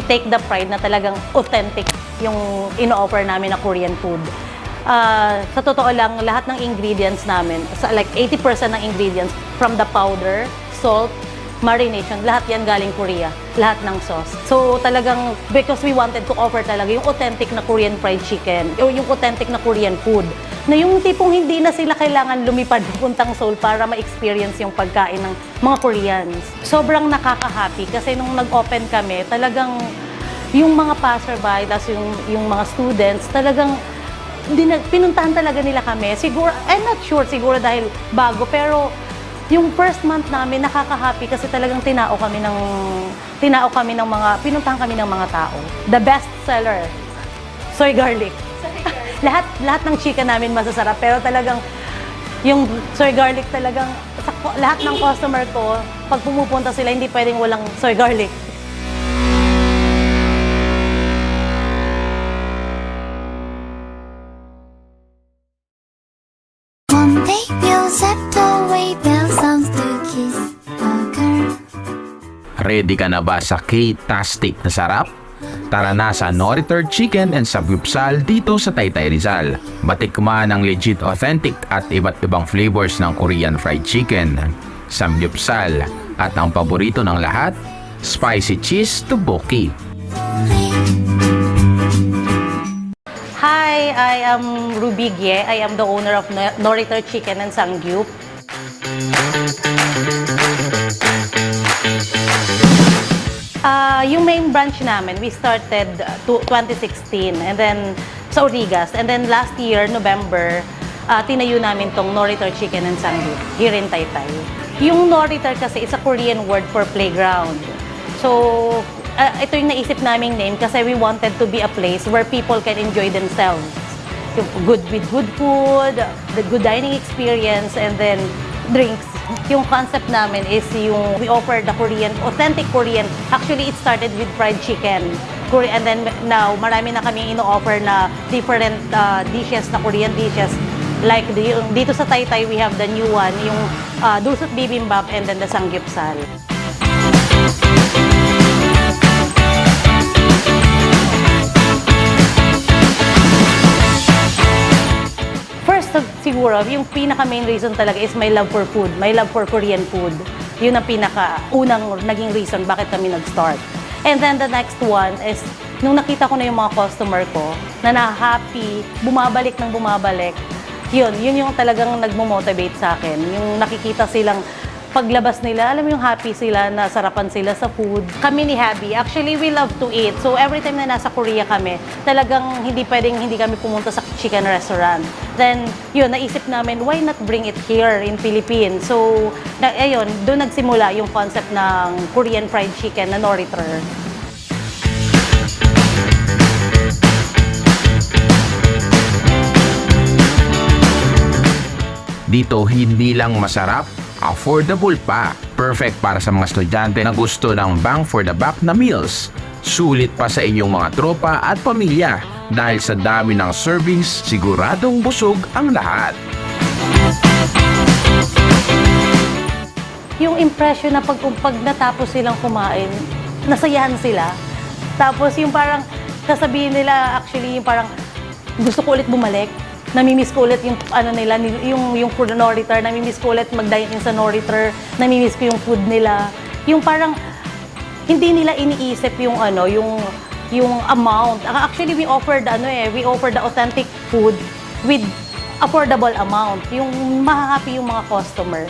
we take the pride na talagang authentic yung ino-offer namin na Korean food. Ah, sa totoo lang, lahat ng ingredients namin, sa like 80% ng ingredients from the powder, salt, marination, lahat yan galing Korea. Lahat ng sauce. So talagang, because we wanted to offer talaga yung authentic na Korean fried chicken, yung authentic na Korean food, na yung tipong hindi na sila kailangan lumipad puntang Seoul para ma-experience yung pagkain ng mga Koreans. Sobrang nakaka-happy kasi nung nag-open kami, talagang yung mga passerby, tapos yung, yung mga students, talagang dina, pinuntahan talaga nila kami. Siguro, I'm not sure, siguro dahil bago, pero yung first month namin, nakaka-happy kasi talagang tinao kami ng, tinao kami ng mga, pinuntahan kami ng mga tao. The best seller, soy garlic. Lahat, lahat ng chicken namin masasarap, pero talagang yung soy garlic talagang, sa, lahat ng customer ko, pag pumupunta sila, hindi pwedeng walang soy garlic. Monday feels at way bell sounds to kiss a girl. Ready ka na ba sa K-tastic na sarap? Tara na sa Noritor Chicken and Samgyupsal dito sa Taytay Rizal. Matikman ang legit authentic at iba't ibang flavors ng Korean fried chicken, Samgyupsal, at ang paborito ng lahat, spicy cheese tteokbokki. Hi, I am Ruby Gie. I am the owner of No- Noritor Chicken and Sangyup. Branch namin, we started uh, to 2016 and then sa Origas. And then last year, November, ah, tinayo namin tong Noritor Chicken and Sangyup here in Taytay. Yung Noritor kasi is a Korean word for playground. So, ah, ito yung naisip naming name kasi we wanted to be a place where people can enjoy themselves. Good with good food, the good dining experience, and then drinks. Yung concept namin is yung we offer the Korean, authentic Korean. Actually, it started with fried chicken. And then now, marami na kami ino-offer na different uh, dishes na Korean dishes. Like the, dito sa Taytay, we have the new one, yung uh, Dulsot Bibimbap and then the Sanggipsal. Siguro, yung pinaka main reason talaga is my love for food, my love for Korean food. Yun ang pinaka unang naging reason bakit kami nag-start. And then the next one is, nung nakita ko na yung mga customer ko, na na-happy, bumabalik ng bumabalik, yun, yun yung talagang nagmo-motivate sa akin. Yung nakikita silang paglabas nila, alam mo yung happy sila, nasarapan sila sa food. Kami ni Happy, actually we love to eat. So every time na nasa Korea kami, talagang hindi pwedeng hindi kami pumunta sa chicken restaurant. Then, yun, naisip namin, why not bring it here in Philippines? So, na, ayun, doon nagsimula yung concept ng Korean fried chicken na Noritor. Dito hindi lang masarap, affordable pa. Perfect para sa mga estudyante na gusto ng bang for the buck na meals. Sulit pa sa inyong mga tropa at pamilya dahil sa dami ng servings, siguradong busog ang lahat. yung impression na pag, pag natapos silang kumain, nasayahan sila. Tapos yung parang sasabihin nila actually yung parang gusto ko ulit bumalik. Namimiss ko ulit yung ano nila, ni- yung yung food Noritor, namimiss ko ulit mag-dine in sa Noritor, namimiss ko yung food nila. Yung parang hindi nila iniisip yung ano, yung yung amount. Actually, we offered ano eh, we offered the authentic food with affordable amount. Yung mahahappy yung mga customer.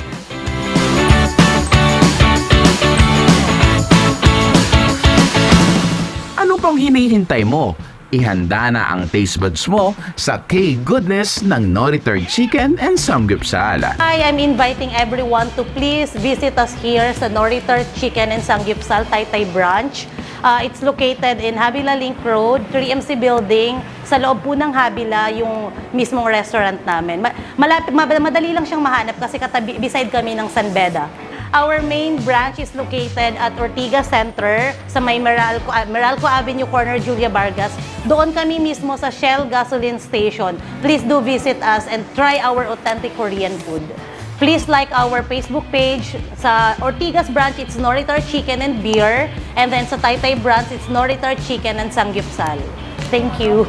Ano pang hinihintay mo? Ihanda na ang taste buds mo sa K-Goodness ng Noritor Chicken and Samgyupsal. Hi, I'm inviting everyone to please visit us here sa Noritor Chicken and Sanggipsal Taytay Branch. Uh, it's located in Habila Link Road, 3MC Building. Sa loob po ng Habila, yung mismong restaurant namin. Ma- malapit, ma- madali lang siyang mahanap kasi katabi, beside kami ng San Beda. Our main branch is located at Ortigas Center sa may Meralco, ah, Meralco Avenue Corner, Julia Vargas. Doon kami mismo sa Shell Gasoline Station. Please do visit us and try our authentic Korean food. Please like our Facebook page. Sa Ortigas branch, it's Noritar Chicken and Beer. And then sa Taytay branch, it's Noritar Chicken and Sangyupsal. Thank you.